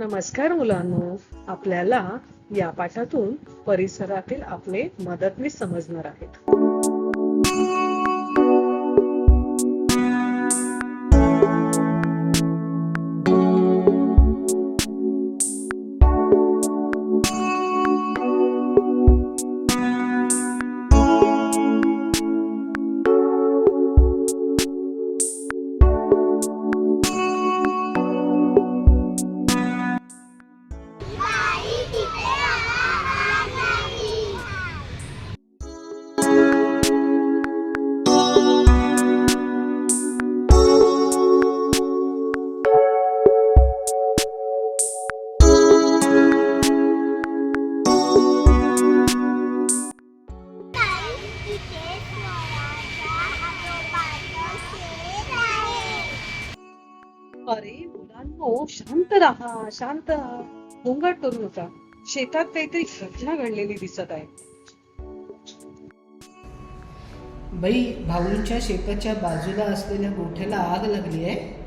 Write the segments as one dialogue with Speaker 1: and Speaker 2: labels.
Speaker 1: नमस्कार मुलांनो आपल्याला या पाठातून परिसरातील आपले मदतनीस समजणार आहेत. अरे मुलांनो शांत राहा शांत राहा गोंगाट करू नका शेतात काहीतरी घटना घडलेली दिसत आहे.
Speaker 2: बाई भाऊंच्या शेताच्या बाजूला असलेल्या गोठ्याला आग लागली आहे.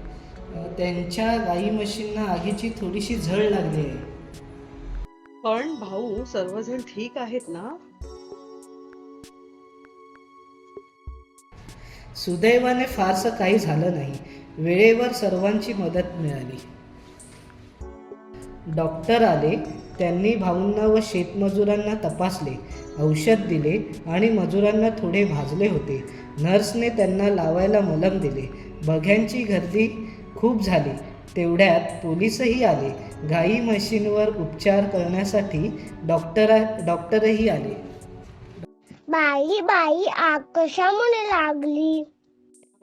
Speaker 2: त्यांच्या गाई म्हशींना आगीची थोडीशी झळ लागली आहे.
Speaker 1: पण भाऊ सर्वजण ठीक आहेत ना?
Speaker 2: सुदैवाने फारसं काही झालं नाही. वेळेवर सर्वांची मदत मिळाली. डॉक्टर आले त्यांनी भाऊंना व शेतमजुरांना तपासले औषध दिले आणि मजुरांना थोडे भाजले होते. नर्सने त्यांना लावायला मलम दिले. बघ्यांची गर्दी खूप झाली. तेवढ्यात पोलीसही आले. गाई म्हशींवर उपचार करण्यासाठी डॉक्टर डॉक्टरही आले.
Speaker 3: बाई बाई आग कशामुळे लागली?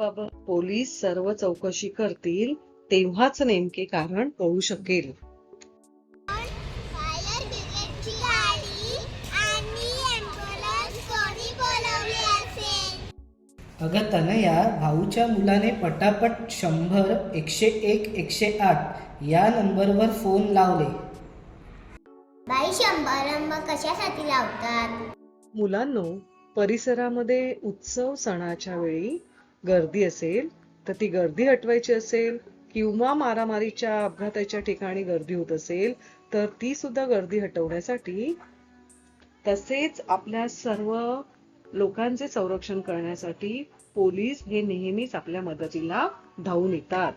Speaker 1: बाबा पोलीस सर्व चौकशी करतील तेव्हाच नेमके कारण कळू शकेल.
Speaker 3: फायर ब्रिगेडची गाडी आणि ॲम्ब्युलन्स कोणी बोलवली असेल?
Speaker 2: अगं तनया भाऊच्या मुलाने पटापट शंभर एकशे एक एकशे आठ या नंबरवर फोन लावले.
Speaker 3: बाई शंभर नंबर कशासाठी लावतात?
Speaker 1: मुलांनो परिसरामध्ये उत्सव सणाच्या वेळी गर्दी असेल तर ती गर्दी हटवायची असेल किंवा मारामारीच्या अपघाताच्या ठिकाणी गर्दी होत असेल तर ती सुद्धा गर्दी हटवण्यासाठी तसेच आपल्या सर्व लोकांचे संरक्षण करण्यासाठी पोलीस हे नेहमीच आपल्या मदतीला धावून येतात.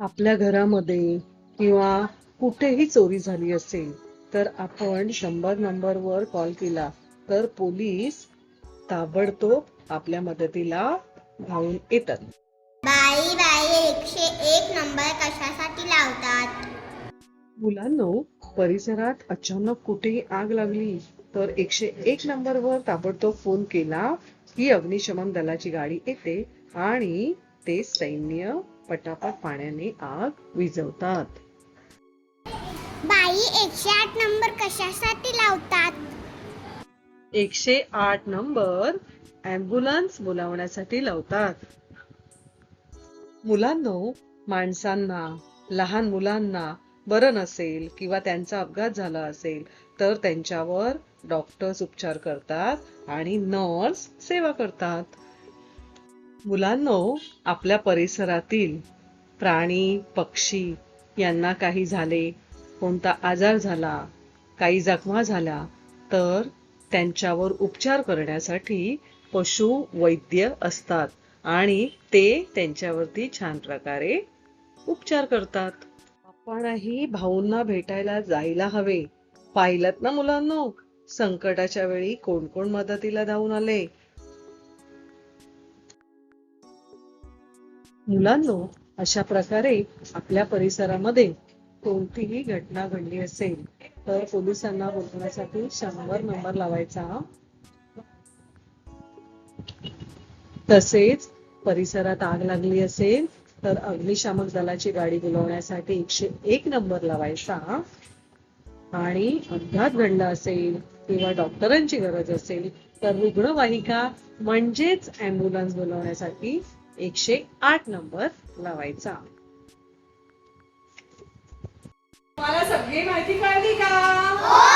Speaker 1: आपल्या घरामध्ये किंवा कुठेही चोरी झाली असेल तर आपण शंभर नंबरवर कॉल केला तर पोलीस ताबडतोब आपल्या मदतीला धावून येतात.
Speaker 3: बाई बाई एकशे एक नंबर कशासाठी लावतात?
Speaker 1: मुलांनो परिसरात अचानक कुठेही आग लागली तर एकशे एक नंबरवर ताबडतोब फोन केला की अग्निशमन दलाची गाडी येते आणि ते सैन्य पटापट पाण्याने आग विझवतात.
Speaker 3: बाई एकशे आठ नंबर कशासाठी लावतात?
Speaker 1: एकशे आठ नंबर ॲम्ब्युलन्स बोलावण्यासाठी लावतात. मुलांनो माणसांना लहान मुलांना बरं नसेल किंवा त्यांचा अपघात झाला असेल तर त्यांच्यावर डॉक्टर्स उपचार करतात आणि नर्स सेवा करतात. मुलांनो आपल्या परिसरातील प्राणी पक्षी यांना काही झाले कोणता आजार झाला काही जखमा झाल्या तर त्यांच्यावर उपचार करण्यासाठी पशु वैद्य असतात आणि ते त्यांच्यावरती छान प्रकारे उपचार करतात. आपणही भाऊंना भेटायला जायला हवे. पाहिलं ना मुलांनो? संकटाच्या वेळी कोण कोण मदतीला धावून आले? मुलांनो अशा प्रकारे आपल्या परिसरामध्ये कोणतीही घटना घडली असेल तर पोलिसांना बोलवण्यासाठी शंभर नंबर लावायचा. तसेच परिसरात आग लागली असेल तर अग्निशामक दलाची गाडी बोलवण्यासाठी एकशे एक नंबर लावायचा. आणि अपघात घडला असेल किंवा डॉक्टरांची गरज असेल तर रुग्णवाहिका म्हणजेच अँब्युलन्स बोलवण्यासाठी एकशे आठ नंबर लावायचा.
Speaker 4: मला सगळी माहिती कळली का? हो.